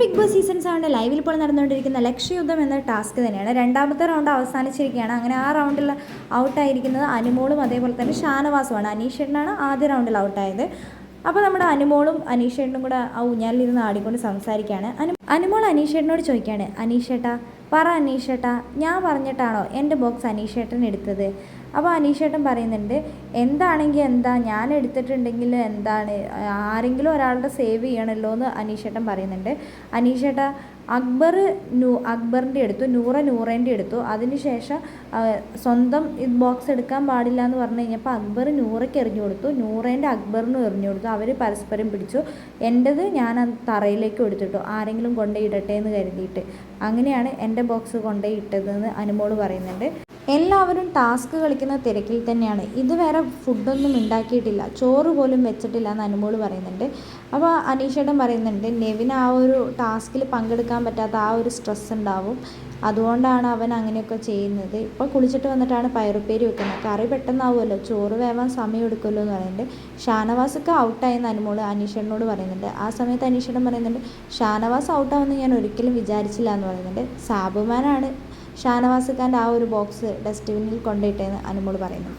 Big boss season സെവന്റെ ലൈവിൽ ഇപ്പോൾ നടന്നുകൊണ്ടിരിക്കുന്ന ലക്ഷ്യയുദ്ധം എന്ന ടാസ്ക് തന്നെയാണ്. രണ്ടാമത്തെ റൗണ്ട് അവസാനിച്ചിരിക്കുകയാണ്. അങ്ങനെ ആ റൗണ്ടിൽ ഔട്ടായിരിക്കുന്നത് അനുമോളും അതേപോലെ തന്നെ ഷാനവാസുമാണ്. അനീഷേട്ടനാണ് ആദ്യ റൗണ്ടിൽ ഔട്ടായത് അപ്പോൾ നമ്മുടെ അനുമോളും അനീഷേട്ടനും കൂടെ ആ ഊഞ്ഞാലിരുന്ന് ആടിക്കൊണ്ട് സംസാരിക്കുകയാണ്. അനു അനുമോൾ അനീഷേട്ടനോട് ചോദിക്കുകയാണ്. അനീഷേട്ടാ പറ അനീഷേട്ടാ ഞാൻ പറഞ്ഞിട്ടാണോ എന്റെ ബോക്സ് അനീഷേട്ടൻ എടുത്തത്? അപ്പോൾ അനീഷേട്ടൻ പറയുന്നുണ്ട് എന്താണെങ്കിൽ എന്താ ഞാൻ എടുത്തിട്ടുണ്ടെങ്കിൽ എന്താണ്? ആരെങ്കിലും ഒരാളുടെ സേവ് ചെയ്യണമല്ലോ എന്ന് അനീഷേട്ടൻ പറയുന്നുണ്ട്. അനീഷേട്ട അക്ബർ നൂ അക്ബറിന്റെ എടുത്തു നൂറ നൂറേന്റെ എടുത്തു. അതിനുശേഷം സ്വന്തം ഇത് ബോക്സ് എടുക്കാൻ പാടില്ല എന്ന് പറഞ്ഞു കഴിഞ്ഞപ്പോൾ അക്ബർ നൂറയ്ക്ക് എറിഞ്ഞു കൊടുത്തു. നൂറേന്റെ അക്ബറിനും എറിഞ്ഞു കൊടുത്തു. അവർ പരസ്പരം പിടിച്ചു. എന്റെത് ഞാൻ തറയിലേക്ക് കൊടുത്തിട്ടു ആരെങ്കിലും കൊണ്ടുപോയി ഇടട്ടെ എന്ന് കരുതിയിട്ട്. അങ്ങനെയാണ് എന്റെ ബോക്സ് കൊണ്ടുപോയി ഇട്ടതെന്ന് അനുമോൾ പറയുന്നുണ്ട്. എല്ലാവരും ടാസ്ക് കളിക്കുന്ന തിരക്കിൽ തന്നെയാണ്. ഇതുവരെ ഫുഡൊന്നും ഉണ്ടാക്കിയിട്ടില്ല. ചോറ് പോലും വെച്ചിട്ടില്ല എന്ന് അനുമോൾ പറയുന്നുണ്ട്. അപ്പോൾ അനീഷേട്ടൻ പറയുന്നുണ്ട് നെവിന് ആ ഒരു ടാസ്കിൽ പങ്കെടുക്കാൻ പറ്റാത്ത ആ ഒരു സ്ട്രെസ് ഉണ്ടാവും. അതുകൊണ്ടാണ് അവൻ അങ്ങനെയൊക്കെ ചെയ്യുന്നത്. ഇപ്പോൾ കുളിച്ചിട്ട് വന്നിട്ടാണ് പയറുപ്പേരി വെക്കുന്നത്. കറി പെട്ടെന്നാവുമല്ലോ. ചോറ് വേവാൻ സമയം എടുക്കുമല്ലോ എന്ന് പറയുന്നുണ്ട്. ഷാനവാസൊക്കെ ഔട്ടായെന്ന് അനുമോൾ അനീഷേട്ടനോട് പറയുന്നുണ്ട്. ആ സമയത്ത് അനീഷേട്ടൻ പറയുന്നുണ്ട് ഷാനവാസ് ഔട്ടാവുമെന്ന് ഞാൻ ഒരിക്കലും വിചാരിച്ചില്ല എന്ന് പറയുന്നുണ്ട്. സാബുമാനാണ് ഷാനവാസ് ഖാന്റെ ആ ഒരു ബോക്സ് ഡസ്റ്റ്ബിന്നിൽ കൊണ്ടിട്ടേന്ന് അനുമോൾ പറയുന്നു.